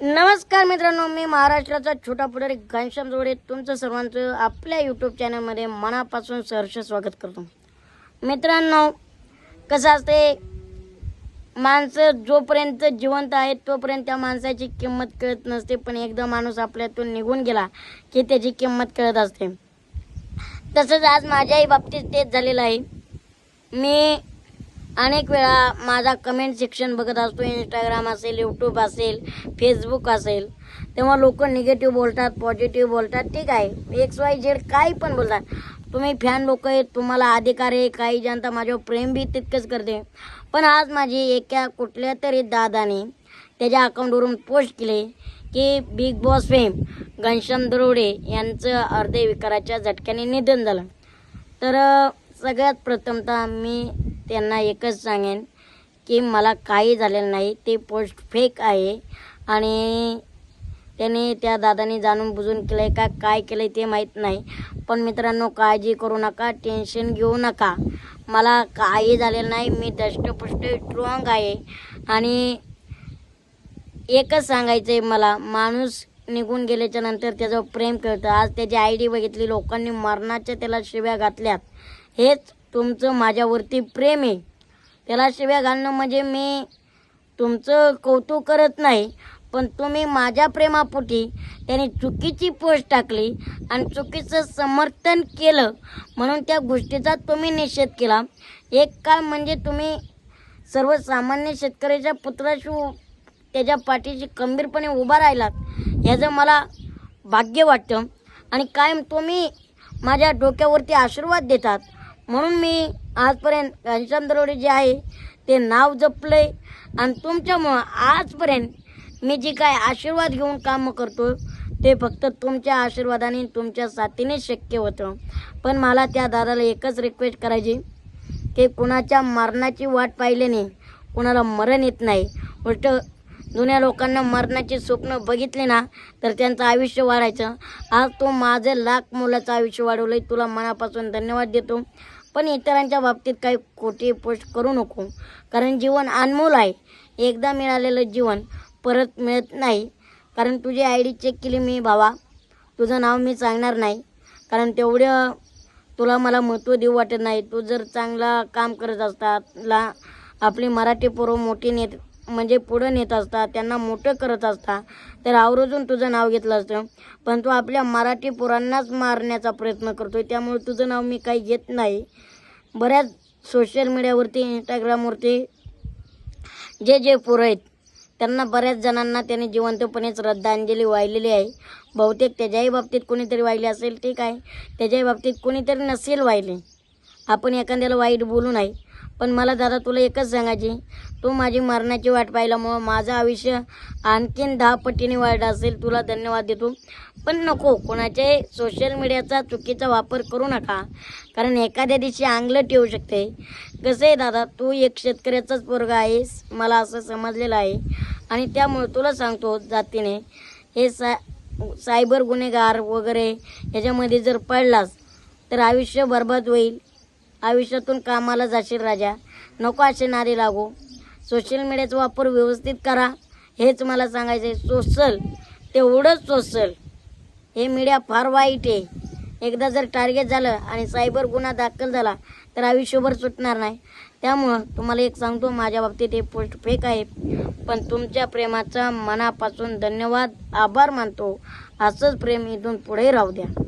नमस्कार मित्रांनो मी महाराष्ट्राचा छोटा पुढारी घनश्याम जोडे. तुमचं सर्वांचं आपल्या यूट्यूब चॅनलमध्ये मनापासून सहर्ष स्वागत करतो. मित्रांनो कसं असते माणसं जोपर्यंत जिवंत आहेत तोपर्यंत त्या माणसाची किंमत कळत नसते. पण एकदा माणूस आपल्यातून निघून गेला की त्याची किंमत कळत असते. तसंच आज माझ्याही बाबतीत तेच झालेलं आहे. मी अनेक वेळा माझा कमेंट सेक्शन बघत असतो. इंस्टाग्राम असेल यूट्यूब असेल फेसबुक असेल. तेव्हा लोक निगेटिव्ह बोलतात पॉझिटिव्ह बोलतात. ठीक आहे. एक्स वाय झेड काही पण बोलतात. तुम्ही फॅन लोक आहेत तुम्हाला अधिकार आहे काही जनता माझ्यावर प्रेम बी तितकंच करते. पण आज माझी एका कुठल्या तरी दादाने त्याच्या अकाउंटवरून पोस्ट केले की बिग बॉस फेम घनश्याम दरोडे यांचं हृदयविकाराच्या झटक्याने निधन झालं. तर सगळ्यात प्रथमतः मी त्यांना एकच सांगेन की मला काही झालेलं नाही ते पोस्ट फेक आहे. आणि त्याने त्या दादाने जाणून बुजून केलं आहे का काय केलं आहे ते माहीत नाही. पण मित्रांनो काळजी करू नका टेन्शन घेऊ नका. मला काही झालेलं नाही मी दष्टपुष्ट स्ट्रॉंग आहे. आणि एकच सांगायचं आहे मला माणूस निघून गेल्याच्यानंतर त्याचं प्रेम कळतं. आज त्याची आय डी बघितली लोकांनी मरणाच्या त्याला शिव्या घातल्यात. हेच तुमचं माझ्यावरती प्रेम आहे. त्याला शिव्या घालणं म्हणजे मी तुमचं कौतुक करत नाही पण तुम्ही माझ्या प्रेमापोटी त्याने चुकीची पोस्ट टाकली आणि चुकीचं समर्थन केलं. म्हणून त्या गोष्टीचा तुम्ही निषेध केला. एक काय म्हणजे तुम्ही सर्वसामान्य शेतकऱ्याच्या पुत्राशी त्याच्या पाठीशी खंबीरपणे उभा राहिलात. ह्याचं मला भाग्य वाटतं. आणि कायम तुम्ही माझ्या डोक्यावरती आशीर्वाद देतात. म्हणून मी आजपर्यंत घनश्याम दरोडे जे आहे ते नाव जपलंय. आणि तुमच्यामुळं आजपर्यंत मी जी काय आशीर्वाद घेऊन कामं करतो ते फक्त तुमच्या आशीर्वादाने तुमच्या साथीने शक्य होतं. पण मला त्या दादाला एकच रिक्वेस्ट करायची की कुणाच्या मरणाची वाट पाहिल्याने कुणाला मरण येत नाही. उलट जुन्या लोकांना मरणाचे स्वप्न बघितले ना तर त्यांचं आयुष्य वाढायचं. आज तू माझं लाख मुलाचं आयुष्य वाढवलंय तुला मनापासून धन्यवाद देतो. पण इतरांच्या बाबतीत काही खोटी पोस्ट करू नको कारण जीवन अनमोल आहे. एकदा मिळालेलं जीवन परत मिळत नाही. कारण तुझी आय डी चेक केली मी भावा. तुझं नाव मी सांगणार नाही. कारण तेवढं तुला मला महत्त्व देऊ वाटत नाही. तू जर चांगला काम करत असतात ला आपली मराठी पोरं मोठी नेत म्हणजे पुढं नेत असता त्यांना मोठं करत असता तर आवर्जून तुझं नाव घेतलं असतं. पण तू आपल्या मराठी पोरांनाच मारण्याचा प्रयत्न करतोय त्यामुळे तुझं नाव मी काही घेत नाही. बऱ्याच सोशल मीडियावरती इंस्टाग्रामवरती जे जे पोरं आहेत त्यांना बऱ्याच जणांना त्याने जिवंतपणे श्रद्धांजली वाहिलेली आहे. बहुतेक त्याच्याही बाबतीत कोणीतरी वाहिली असेल ठीक आहे. त्याच्याही बाबतीत कोणीतरी नसेल वाहिले. आपण एखाद्याला वाईट बोलू नाही. पण मला दादा तुला एकच सांगायची. तू माझी मरणाची वाट पाहिल्यामुळं माझं आयुष्य आणखीन दहा पटीने वाढ असेल तुला धन्यवाद देतो. पण नको कोणाच्याही सोशल मीडियाचा चुकीचा वापर करू नका. कारण एखाद्या दिवशी आंगलं ठेवू शकते. कसं आहे दादा तू एक शेतकऱ्याचाच पोरगा आहेस मला असं समजलेलं आहे. आणि त्यामुळे तुला सांगतो जातीने हे सा सायबर गुन्हेगार वगैरे ह्याच्यामध्ये जर पडलास तर आयुष्य बरबाद होईल. आयुष्यातून कामाला जाशील राजा. नको असे नारी लागू. सोशल मीडियाचा वापर व्यवस्थित करा. हेच मला सांगायचं आहे सोशल तेवढंच सोशल हे मीडिया फार वाईट आहे. एकदा जर टार्गेट झालं आणि सायबर गुन्हा दाखल झाला तर आयुष्यभर सुटणार नाही. त्यामुळं तुम्हाला एक सांगतो माझ्या बाबतीत हे पोस्ट फेक आहे. पण तुमच्या प्रेमाचा मनापासून धन्यवाद आभार मानतो. असंच प्रेम इथून पुढे राहू द्या.